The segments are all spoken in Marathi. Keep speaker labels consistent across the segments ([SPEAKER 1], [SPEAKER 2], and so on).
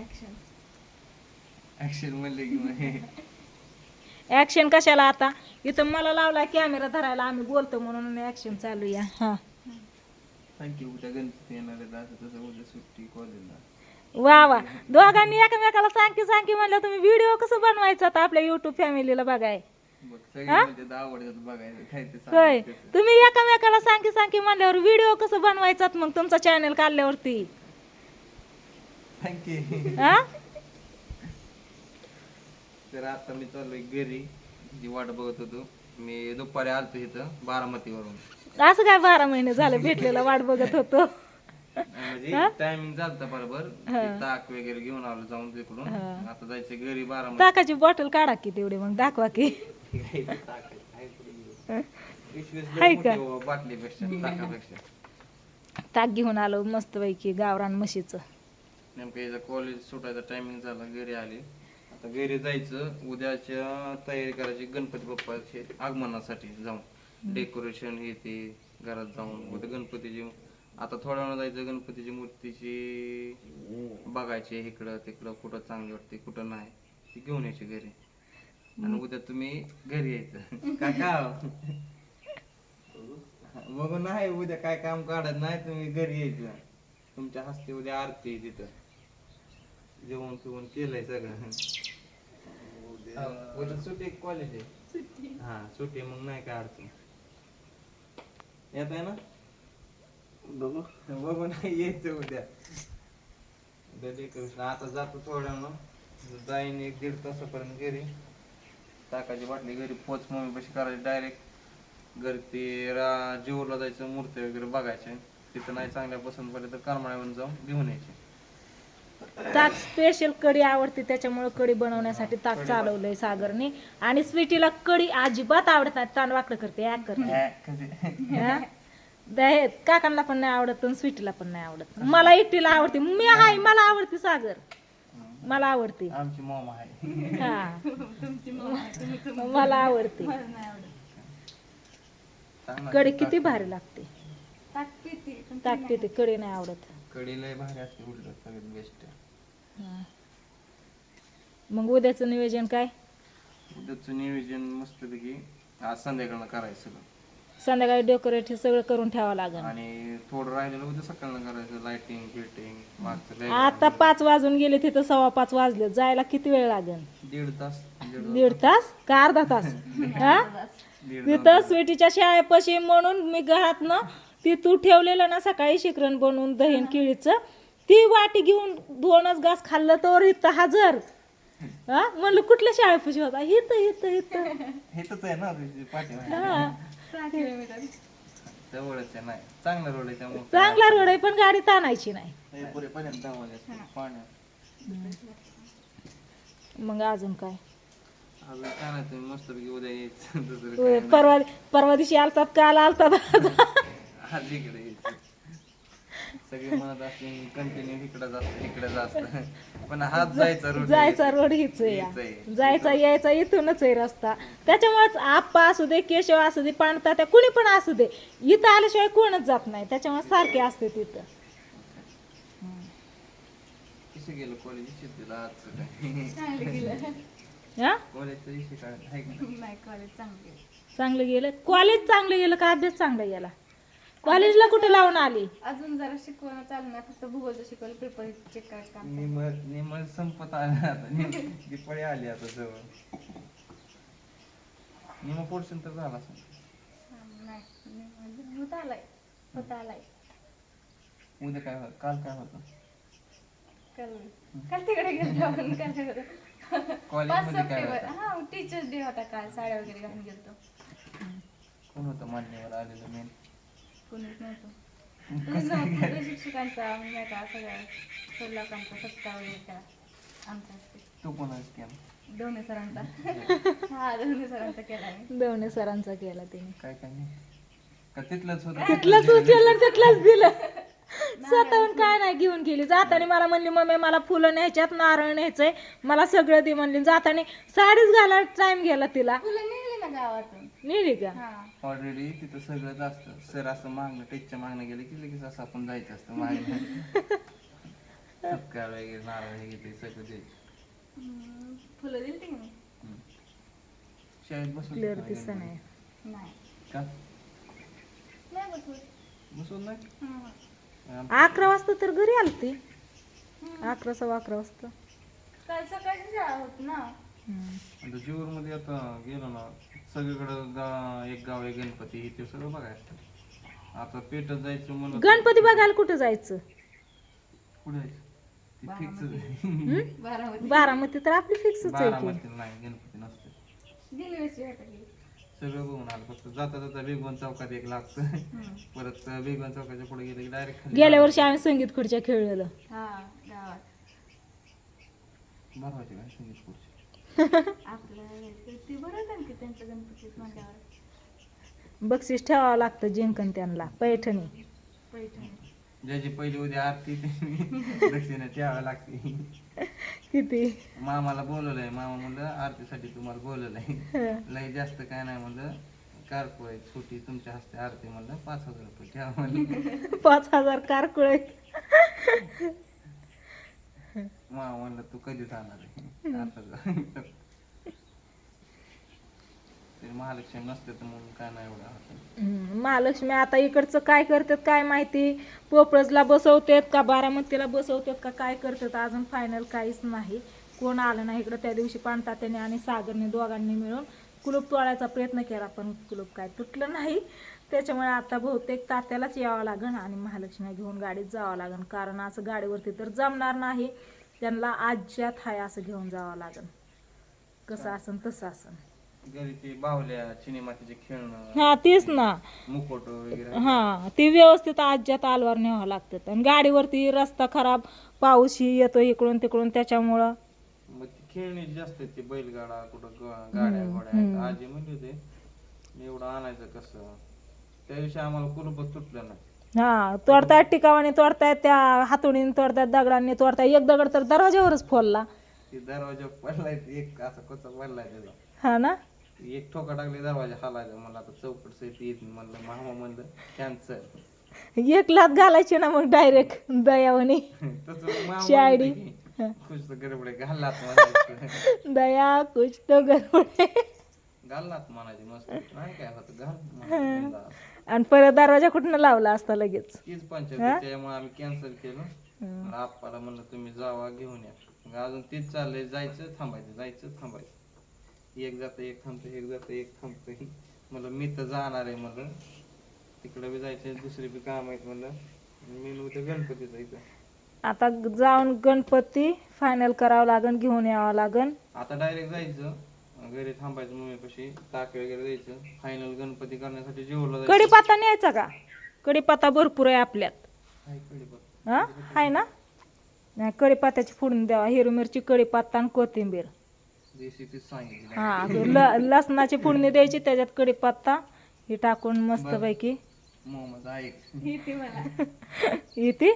[SPEAKER 1] ऍक्शन
[SPEAKER 2] ऍक्शन म्हणले की मग
[SPEAKER 3] ऍक्शन कशाला आता? इथं मला लावला कॅमेरा धरायला आम्ही बोलतो म्हणून ऍक्शन चालू या हा.
[SPEAKER 2] थँक्यू उद्या गणपती येणार आहेत असं तसं उद्या सुट्टी कॉलेजला
[SPEAKER 3] वा वा. दोघांनी एकमेकाला सांगकी सांगकी म्हणलं तुम्ही व्हिडिओ कसं बनवायचा आता आपल्या युट्यूब फॅमिलीला बघाय?
[SPEAKER 2] बघ सगळे म्हणजे आवडतात काय ते
[SPEAKER 3] होय. तुम्ही एकमेकाला सांगकी सांगकी म्हणल्यावर व्हिडिओ कसं बनवायचा मग तुमचा चॅनल काढल्यावरती?
[SPEAKER 2] थँक्यू
[SPEAKER 3] हा?
[SPEAKER 2] तर आता मी चाललोय घरी. जी वाट बघत होतो मी दुपारी आलतो इथं बारामतीवरून.
[SPEAKER 3] असं काय बारा महिने झालं भेटलेलं वाट बघत होतो?
[SPEAKER 2] म्हणजे टायमिंग झालता बरोबर. ते ताक वगैरे घेऊन आलो जाऊन तिकडून. आता जायचं घरी बारामती.
[SPEAKER 3] ताकाची बॉटल काढा की तेवढी मग दाखवा की. हाय
[SPEAKER 2] मोठी
[SPEAKER 3] का?
[SPEAKER 2] हो, बाटलीपेक्षा ताकापेक्षा.
[SPEAKER 3] ताक घेऊन आलो मस्तपैकी गावरान म्हशीचं.
[SPEAKER 2] नेमकं याचा कॉलेज सुटायचा टायमिंग झाला घरी आले. आता घरी जायचं उद्याच्या तयारी करायची गणपती बाप्पाचे आगमनासाठी जाऊन. डेकोरेशन हे ते घरात जाऊन उद्या गणपतीची आता थोड्या वेळा जायचं गणपतीची मूर्तीची बघायची इकडं तिकडं कुठं चांगली वाटते कुठं नाही ती घेऊन यायची घरी. आणि उद्या तुम्ही घरी यायचं. काका बघू नाही उद्या काय काम काढत नाही तुम्ही घरी यायचं. तुमच्या हस्ते उद्या आरती आहे तिथं. जेवण फिवून केलंय सगळं. हा, उद्या सुट्टी कॉलेज आहे? हा सुट्टी मग नाही काय अडचण? येत आहे ना? बघू. बघू नाही यायचं उद्या. उद्या डेकोरेशन. आता जातो थोड्या ना जाईन एक दीड तासापर्यंत घरी. टाकायची बाटली घरी पोच मम्मी कशी करायची डायरेक्ट घरी ते रा जायचं मूर्ती वगैरे बघायचे तिथं नाही चांगल्या पसंत पडले तर करमाळ्यावरून जाऊन घेऊन यायचे.
[SPEAKER 3] ताक स्पेशल कढी आवडते त्याच्यामुळे कढी बनवण्यासाठी ताक चालवलंय सागरने. आणि स्वीटीला कढी अजिबात आवडत नाही ताण वाकडं करते ऍक करते. हा? काकांना पण नाही आवडत आणि स्वीटीला पण नाही आवडत. मला एकटीला आवडते. मी आहे मला आवडते सागर. मला आवडते.
[SPEAKER 2] आमची मॉम आहे.
[SPEAKER 3] हा. मला आवडते. कढी किती भारी लागते.
[SPEAKER 1] ताक पिते
[SPEAKER 3] कढी नाही आवडत.
[SPEAKER 2] कढी लय भारी असते उलट सगळ्यात बेस्ट
[SPEAKER 3] हा. मग उद्याचं नियोजन काय?
[SPEAKER 2] उद्याचं नियोजन मस्तपैकी आज संध्याकाळनं करायचं सगळं.
[SPEAKER 3] संध्याकाळी डेकोरेट हे सगळं करून ठेवावं लागेल.
[SPEAKER 2] आणि थोडं राहिलेलं उद्या सकाळनं करायचं लाइटिंग फिटिंग मागचं
[SPEAKER 3] आता पाच वाजून गेले तिथं सव्वा पाच वाजले जायला किती वेळ लागेल?
[SPEAKER 2] दीड तास दीड
[SPEAKER 3] दीड तास? का अर्धा तास? हा?
[SPEAKER 2] दीड
[SPEAKER 3] तिथं स्वीटीच्या शाळेपाशी म्हणून मी घरातनं ती तू ठेवलेलं ना सकाळी शिकरण बनवून दहीन केळीचं ती वाटी घेऊन दोनच घास खाल्लं तर इथं हजर. हा? म्हणलं कुठल्या शाळेपाशी होता इथं इथं इथं.
[SPEAKER 2] हेच आहे ना तुझी पाठी
[SPEAKER 3] हा.
[SPEAKER 1] सहा किलोमीटर.
[SPEAKER 2] जवळच आहे नाही चांगला रोड आहे त्यामुळे.
[SPEAKER 3] चांगला रोड आहे पण गाडी ताणायची नाही.
[SPEAKER 2] हे पुरेपर्यंत पाण्यात.
[SPEAKER 3] मग अजून काय?
[SPEAKER 2] अजून काय नाही तुम्ही मस्तपैकी उद्या यायचं. दुसरं
[SPEAKER 3] होय, परवा परवा दिवशी आलतात काल आलतात.
[SPEAKER 2] आज इकडे यायचं. सगळे म्हणत असते कंटिन्यू इकडं जास्त इकडे जास्त पण हात जायचा रोड
[SPEAKER 3] जायचा रोड हीच आहे
[SPEAKER 2] हीच.
[SPEAKER 3] या. जायचा यायचा इथूनच आहे रस्ता. त्याच्यामुळेच आप्पा असू दे केशव असू दे पाणता त्या कुणी पण असू दे इथं आल्याशिवाय कोणच जात नाही. त्याच्यामुळे सारखे असते तिथं.
[SPEAKER 2] कसं गेलं कॉलेज शेतीला आजचं काय?
[SPEAKER 1] चांगलं गेलं.
[SPEAKER 3] हा?
[SPEAKER 2] कॉलेजचा विषय काय? आहे का
[SPEAKER 1] नाही? कॉलेज चांगलं गेलं.
[SPEAKER 3] चांगलं गेलं. कॉलेज चांगलं गेलं का अभ्यास चांगला गेला? कॉलेजला कुठे लावून आली?
[SPEAKER 1] अजून जरा शिकवणं चालू नाही फक्त भूगोलचं शिकवलं पेपर चेक करायचं काम
[SPEAKER 2] निम निम संपत आला आता निम दिपाळी आली आता जवळ. निम पोर्शन तर झाला असेल.
[SPEAKER 1] हा, नाही नाही, होत आलाय होत आलाय.
[SPEAKER 2] उद्या काय होतं? काल काय होतं?
[SPEAKER 1] काल काल तिकडे गेलो आपण काल तिकडे. पाच
[SPEAKER 2] कॉलेजमध्ये काय
[SPEAKER 1] सप्टेंबर
[SPEAKER 2] होतं?
[SPEAKER 1] हा टीचर्स डे होता काल साड्या वगैरे घालून गेलतो.
[SPEAKER 2] कोण होतं मान्यवर आलेलं मेन
[SPEAKER 1] कोणीच नव्हतं. शिक्षकांचा म्हणजे नाही का सगळ्या सत्कार वगैरे
[SPEAKER 2] तू केलं?
[SPEAKER 1] दोन्ही सरांचा. हा दोन्ही सरांचा केला मी.
[SPEAKER 3] दोन्ही सरांचा केला तिने.
[SPEAKER 2] काय काय नाही. का तिथलंच होतं?
[SPEAKER 3] तिथलंच उचललं तिथलंच दिलं. स्वतःहून काय नाही घेऊन गेली. जाताना मला म्हणली मम्मी मला फुलं न्यायच्यात नारळ न्यायचंय. मला सगळं दे म्हणली. जाताना साडीच घालायला टाइम गेला तिला.
[SPEAKER 1] फुलं नेली ना गावातून.
[SPEAKER 3] नेली का?
[SPEAKER 1] हा.
[SPEAKER 2] ऑलरेडी तिथं सगळंच असतं सर असं मागणं टेकच्या मागणं गेलं की लगेच असं आपण जायचं असतं मागणं सत्कार वगैरे नारळ ते सगळं द्यायचं
[SPEAKER 1] फुलं दिली.
[SPEAKER 2] शाळेत बसून
[SPEAKER 3] क्लिअर दिसत नाही.
[SPEAKER 1] नाही.
[SPEAKER 2] का?
[SPEAKER 1] नाही बसवत.
[SPEAKER 2] बसून नाही?
[SPEAKER 3] अकरा वाजता तर घरी आलती. अकरा सव्वा अकरा वाजता.
[SPEAKER 1] काल सकाळची शाळा होती ना.
[SPEAKER 2] आता जीवर मध्ये आता गेलो ना सगळीकडं गा एक गाव आहे गणपती ते सगळं बघायचं. आता पेटत जायचं म्हणलं
[SPEAKER 3] गणपती बघायला कुठं जायचं?
[SPEAKER 2] कुठे जायचं? ते फिक्स
[SPEAKER 1] बारामती.
[SPEAKER 3] बारामती तर आपली फिक्सच आहे की.
[SPEAKER 2] बारामती नाही गणपती नसते
[SPEAKER 1] गेली वर्षी वाटली
[SPEAKER 2] सगळं बघून आलं फक्त जाता जाता चौकात एक लागतं. परत चौकाच्या पुढे गेलं की डायरेक्ट खाली
[SPEAKER 3] गेल्या वर्षी आम्ही संगीत खुर्च्या खेळलेलं.
[SPEAKER 1] हा गावात.
[SPEAKER 2] संगीत खुर्ची
[SPEAKER 1] आपलं ते- ते बरं आहे की त्यांचं गणपतीत म्हणल्यावर
[SPEAKER 3] बक्षीस ठेवावं लागतं जिंकन त्यांना पैठणी.
[SPEAKER 1] पैठणी.
[SPEAKER 2] ज्याची पहिली उद्या आरती ते दक्षिणा ठेवावी लागते.
[SPEAKER 3] किती?
[SPEAKER 2] मामाला बोलवलंय मामा म्हणलं आरतीसाठी तुम्हाला बोलवलंय. लय जास्त काय नाही म्हणलं कारको आहे छोटी तुमच्या हस्ते आरती म्हणलं पाच हजार रुपये ठेवा म्हणलं.
[SPEAKER 3] पाच हजार कारकुळे
[SPEAKER 2] मामा म्हणलं तू कधी जाणार आता महालक्ष्मी नसते तर म्हणून काय नाही एवढं
[SPEAKER 3] महालक्ष्मी आता इकडचं काय करतात काय माहिती? पोपळजला बसवतात का बारामतीला बसवतात का काय करतात? अजून फायनल काहीच नाही. कोण आलं नाही इकडं? त्या दिवशी पाणतात्याने आणि सागरने दोघांनी मिळून कुलूप तोडायचा प्रयत्न केला पण कुलूप काय तुटलं नाही. त्याच्यामुळे आता बहुतेक तात्यालाच यावं लागन आणि महालक्ष्मी घेऊन गाडीत जावं लागन. कारण असं गाडीवरती तर जमणार नाही. त्यांना आज्यात हाय असं घेऊन जावं लागन. कसं असन तसं असन.
[SPEAKER 2] घरी ते बाहुल्या चिनी मातीचे खेळणं
[SPEAKER 3] हा तेच ना.
[SPEAKER 2] मुकोट वगैरे.
[SPEAKER 3] हा ते व्यवस्थित आज्यात आलवार न्यावं लागतात. आणि गाडीवरती रस्ता खराब पाऊसही येतो इकडून तिकडून त्याच्यामुळं.
[SPEAKER 2] मग ती खेळणी जास्त ते बैलगाडा कुठं ग- गाड्या घोड्या. आजी म्हणले होते एवढं आणायचं कसं? त्या दिवशी आम्हाला कुलूपच तुटलं नाही.
[SPEAKER 3] हा तोडतायत टिकावाने तोडतायत त्या हातोडीने तोडतायत दगडांनी तोडतायत एक दगड तर दरवाज्यावरच फोडला.
[SPEAKER 2] ते दरवाजा पडलाय ते एक असा कोचा पडलाय त्याचा.
[SPEAKER 3] हा ना?
[SPEAKER 2] एक ठोका टाकले दरवाजा हालायचा. मला आता चौकट सहित येत नाही म्हणलं मामा म्हणलं कॅन्सर
[SPEAKER 3] एक लात घालायची ना मग डायरेक्ट दयावणी
[SPEAKER 2] तसं मामा की, खुश तर गडबडे घाललात म्हणायचं.
[SPEAKER 3] दया कुछ तो गडबड.
[SPEAKER 2] घाललात म्हणायची मस्त. नाही काय होतं घाल म्हणायचं.
[SPEAKER 3] आणि परत दरवाजा कुठनं लावला असता लगेच?
[SPEAKER 2] तीच पंचायत त्यामुळे आम्ही कॅन्सल केलं. मग आप्पाला म्हणलं तुम्ही जावा घेऊन या. मग अजून तीच चाललंय जायचं थांबायचं जायचं थांबायचं. एक जातं एक थांबतं एक जातं एक थांबतं. म्हणलं मी तर जाणार आहे म्हणलं. तिकडे बी जायचं दुसरी बी काम आहेत म्हणलं. मी उद्या गणपतीचं इथं
[SPEAKER 3] आता जाऊन गणपती फायनल करावं लागन घेऊन यावं लागन.
[SPEAKER 2] आता डायरेक्ट जायचं. घरी थांबायचं मम्मीपाशी ताक वगैरे द्यायचं. फायनल गणपती करण्यासाठी जेवलं जायचं.
[SPEAKER 3] कढीपत्ता न्यायचा का? कढीपत्ता भरपूर आहे आपल्यात.
[SPEAKER 2] हाय.
[SPEAKER 3] हा? आहे ना? नाही कढीपत्त्याची फोडणी द्यावा. हिरवी मिरची कढीपत्ता आणि कोथिंबीर.
[SPEAKER 2] देशी तीच सांगितली.
[SPEAKER 3] हा ल लसणाची फोडणी द्यायची त्याच्यात कढीपत्ता. हे टाकून मस्तपैकी.
[SPEAKER 2] मोहम्मद ऐक
[SPEAKER 1] येते मला
[SPEAKER 3] येते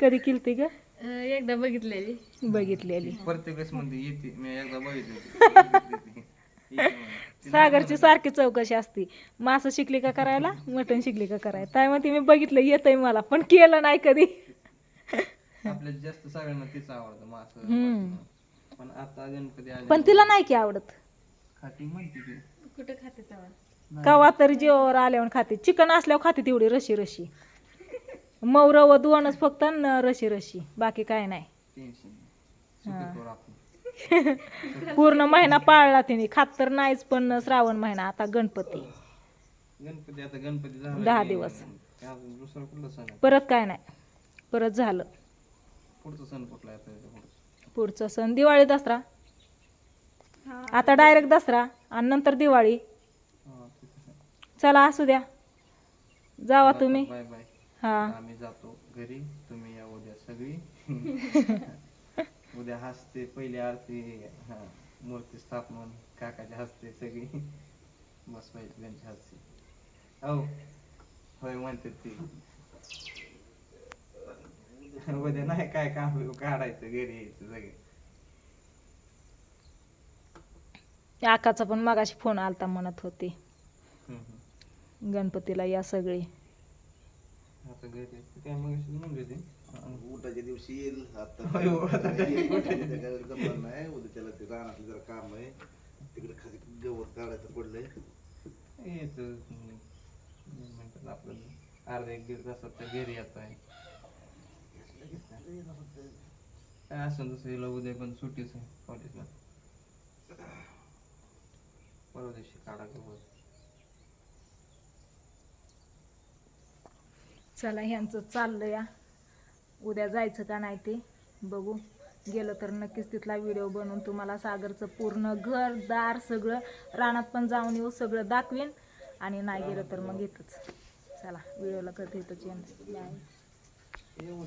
[SPEAKER 3] कधी केलती ग?
[SPEAKER 1] अं, एकदा बघितलेली.
[SPEAKER 3] बघितलेली.
[SPEAKER 2] प्रत्येक वेळेस म्हणते येते मी एकदा बघितली होती.
[SPEAKER 3] सागरची सारखी चौकशी असती. मासं शिकली का करायला? मटण शिकली का करायला? काय म्हणते मी बघितलं येतंय मला पण केलं नाही कधी.
[SPEAKER 2] आपल्यात जास्त सगळ्यांना तीच आवडतं मास
[SPEAKER 3] हम्म.
[SPEAKER 2] पण आता गणपती आले
[SPEAKER 3] पण तिला नाही की आवडत.
[SPEAKER 2] खाती म्हणते ती.
[SPEAKER 1] कुठं खाते तेव्हा
[SPEAKER 3] कवा तरी जेवावर आल्यावर खाते. चिकन असल्यावर खाते तेवढी रशी रशी. मौर व दोनच फक्त रशी रशी. बाकी काय नाही.
[SPEAKER 2] टेन्शन
[SPEAKER 3] पूर्ण महिना पाळला तिने. खात तर नाहीच पण श्रावण महिना आता गणपती.
[SPEAKER 2] गणपती आता गणपती झाला
[SPEAKER 3] दहा
[SPEAKER 2] की
[SPEAKER 3] दिवस.
[SPEAKER 2] अजून दुसरा कुठला सण आहे?
[SPEAKER 3] परत काय नाही. परत झालं.
[SPEAKER 2] पुढचा सण कुठला आहे आता याच्या पुढचा?
[SPEAKER 3] पुढचा सण दिवाळी दसरा.
[SPEAKER 1] हा.
[SPEAKER 3] आता डायरेक्ट दसरा आणि नंतर दिवाळी.
[SPEAKER 2] हा, ठीक आहे.
[SPEAKER 3] चला असू द्या. जावा तुम्ही.
[SPEAKER 2] Bye bye.
[SPEAKER 3] हा.
[SPEAKER 2] आम्ही जातो घरी. तुम्ही या उद्या सगळी. उद्या हसते पहिली आरती हा मूर्ती स्थापन काकाच्या हस्ते सगळी. बस पाहिजे त्यांच्या हस्ते. हो होय म्हणते ती. उद्या नाही काय काम काढायचं घरी यायचं सगळे.
[SPEAKER 3] आकाचा पण मगाशी फोन आलता म्हणत होती. गणपतीला या सगळी.
[SPEAKER 2] आता घरी मग म्हणले ते
[SPEAKER 4] उठाच्या दिवशी येईल. आता
[SPEAKER 2] होय, हो, आता काय
[SPEAKER 4] जमणार नाही. उद्या त्याला ते रानातलं जरा काम आहे. तिकडे खाली गवत काढायचं पडलंय.
[SPEAKER 2] आपलं अर्धा एक दीड तासात त्या घरी येत आहे.
[SPEAKER 4] लगेच येणार
[SPEAKER 2] असं तसं हिला उद्या पण सुट्टीच आहे कॉलेजला. परवा दिवशी काढा गवत.
[SPEAKER 3] चला ह्यांचं चाललं या. उद्या जायचं का नाही ते बघू. गेलं तर नक्कीच तिथला व्हिडिओ बनवून तुम्हाला सागरचं पूर्ण घर दार सगळं रानात पण जाऊन येऊ सगळं दाखवीन. आणि नाही गेलं तर मग येतच. चला व्हिडिओला करते इथंच येऊ